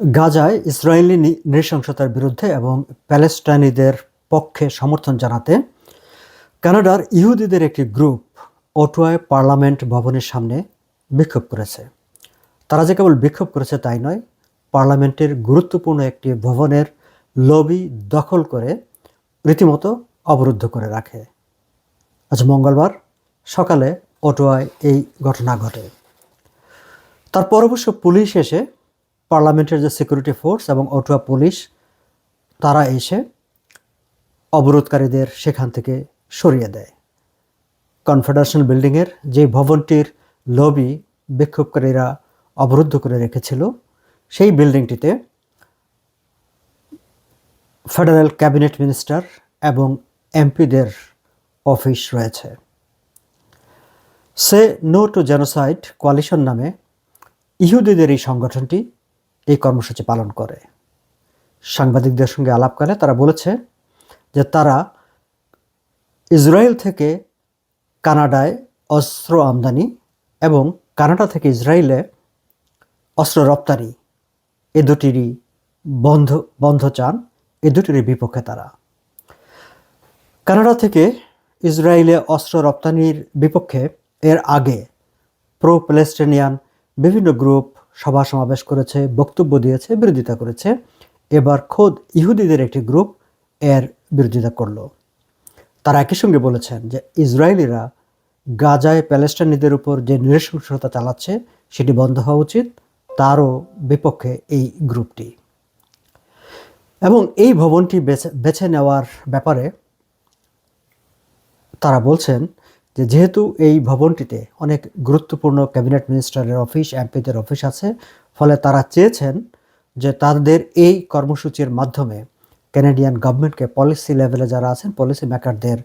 গাজায় ইসরায়েলি নৃশংসতার বিরুদ্ধে এবং প্যালেস্টাইনিদের পক্ষে সমর্থন জানাতে কানাডার ইহুদিদের একটি গ্রুপ অটোয়ায় পার্লামেন্ট ভবনের সামনে বিক্ষোভ করেছে। তারা যে কেবল বিক্ষোভ করেছে তাই নয়, পার্লামেন্টের গুরুত্বপূর্ণ একটি ভবনের লবি দখল করে রীতিমতো অবরুদ্ধ করে রাখে। আজ মঙ্গলবার সকালে অটোয়ায় এই ঘটনা ঘটে। তারপর অবশ্য পুলিশ এসে পার্লামেন্টের যে সিকিউরিটি ফোর্স এবং অটোয়া পুলিশ, তারা এসে অবরোধকারীদের সেখান থেকে সরিয়ে দেয়। কনফেডারেশন বিল্ডিংয়ের যে ভবনটির লবি বিক্ষোভকারীরা অবরুদ্ধ করে রেখেছিল, সেই বিল্ডিংটিতে ফেডারেল ক্যাবিনেট মিনিস্টার এবং এমপিদের অফিস রয়েছে। সে নো টু জেনোসাইড কোয়ালিশন নামে ইহুদিদের এই সংগঠনটি এই কর্মসূচি পালন করে। সাংবাদিকদের সঙ্গে আলাপকালে তারা বলেছে যে তারা ইসরায়েল থেকে কানাডায় অস্ত্র আমদানি এবং কানাডা থেকে ইসরায়েলে অস্ত্র রপ্তানি, এ দুটিরই বন্ধ বন্ধ চান, এ দুটিরই বিপক্ষে তারা। কানাডা থেকে ইসরায়েলে অস্ত্র রপ্তানির বিপক্ষে এর আগে প্রো প্যালেস্টিনিয়ান বিভিন্ন গ্রুপ সভা সমাবেশ করেছে, বক্তব্য দিয়েছে, বিরোধিতা করেছে। এবার খোদ ইহুদিদের একটি গ্রুপ এর বিরোধিতা করল। তারা একই সঙ্গে বলেছেন যে ইসরায়েলিরা গাজায় প্যালেস্টাইনিদের উপর যে নৃশংসতা চালাচ্ছে, সেটি বন্ধ হওয়া উচিত। তারও বিপক্ষে এই গ্রুপটি। এবং এই ভবনটি বেছে বেছে নেওয়ার ব্যাপারে তারা বলছেন যে যেহেতু এই ভবনটিতে অনেক গুরুত্বপূর্ণ ক্যাবিনেট মিনিস্টারের অফিস, এমপিদের অফিস আছে, ফলে তারা চেয়েছেন যে তাদের এই কর্মসূচির মাধ্যমে ক্যানাডিয়ান গভর্নমেন্টকে পলিসি লেভেলে যারা আছেন পলিসি মেকারদের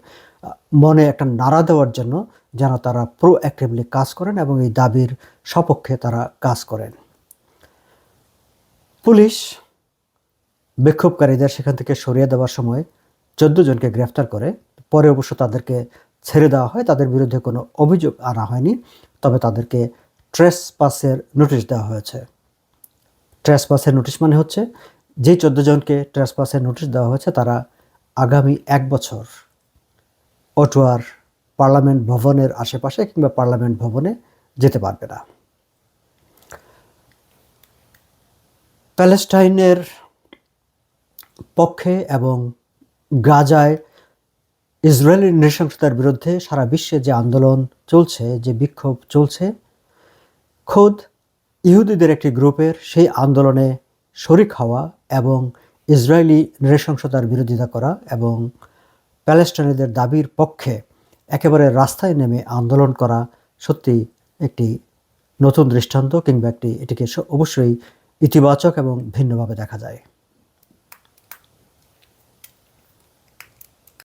মনে একটা নাড়া দেওয়ার জন্য যেন তারা প্রো অ্যাক্টিভলি কাজ করেন এবং এই দাবির সপক্ষে তারা কাজ করেন। পুলিশ বিক্ষোভকারীদের সেখান থেকে সরিয়ে দেওয়ার সময় চোদ্দ জনকে গ্রেফতার করে, পরে অবশ্য তাদেরকে ছেড়ে দেওয়া হয়, তাদের বিরুদ্ধে কোনো অভিযোগ আনা হয়নি, তবে তাদেরকে ট্রেস পাসের নোটিশ দেওয়া হয়েছে। ট্রেস পাসের নোটিশ মানে হচ্ছে, যে চোদ্দ জনকে ট্রেস পাসের নোটিশ দেওয়া হয়েছে, তারা আগামী এক বছর অটোয়ার পার্লামেন্ট ভবনের আশেপাশে কিংবা পার্লামেন্ট ভবনে যেতে পারবে না। প্যালেস্টাইনের পক্ষে এবং গাজায় ইসরায়েলের নৃশংসতার বিরুদ্ধে সারা বিশ্বে যে আন্দোলন চলছে, যে বিক্ষোভ চলছে, খোদ ইহুদিদের একটি গ্রুপের সেই আন্দোলনে শরিক হওয়া এবং ইসরায়েলি নৃশংসতার বিরোধিতা করা এবং প্যালেস্টাইনিদের দাবির পক্ষে একেবারে রাস্তায় নেমে আন্দোলন করা সত্যি একটি নতুন দৃষ্টান্ত কিংবা একটি, এটিকে অবশ্যই ইতিবাচক এবং ভিন্নভাবে দেখা যায়।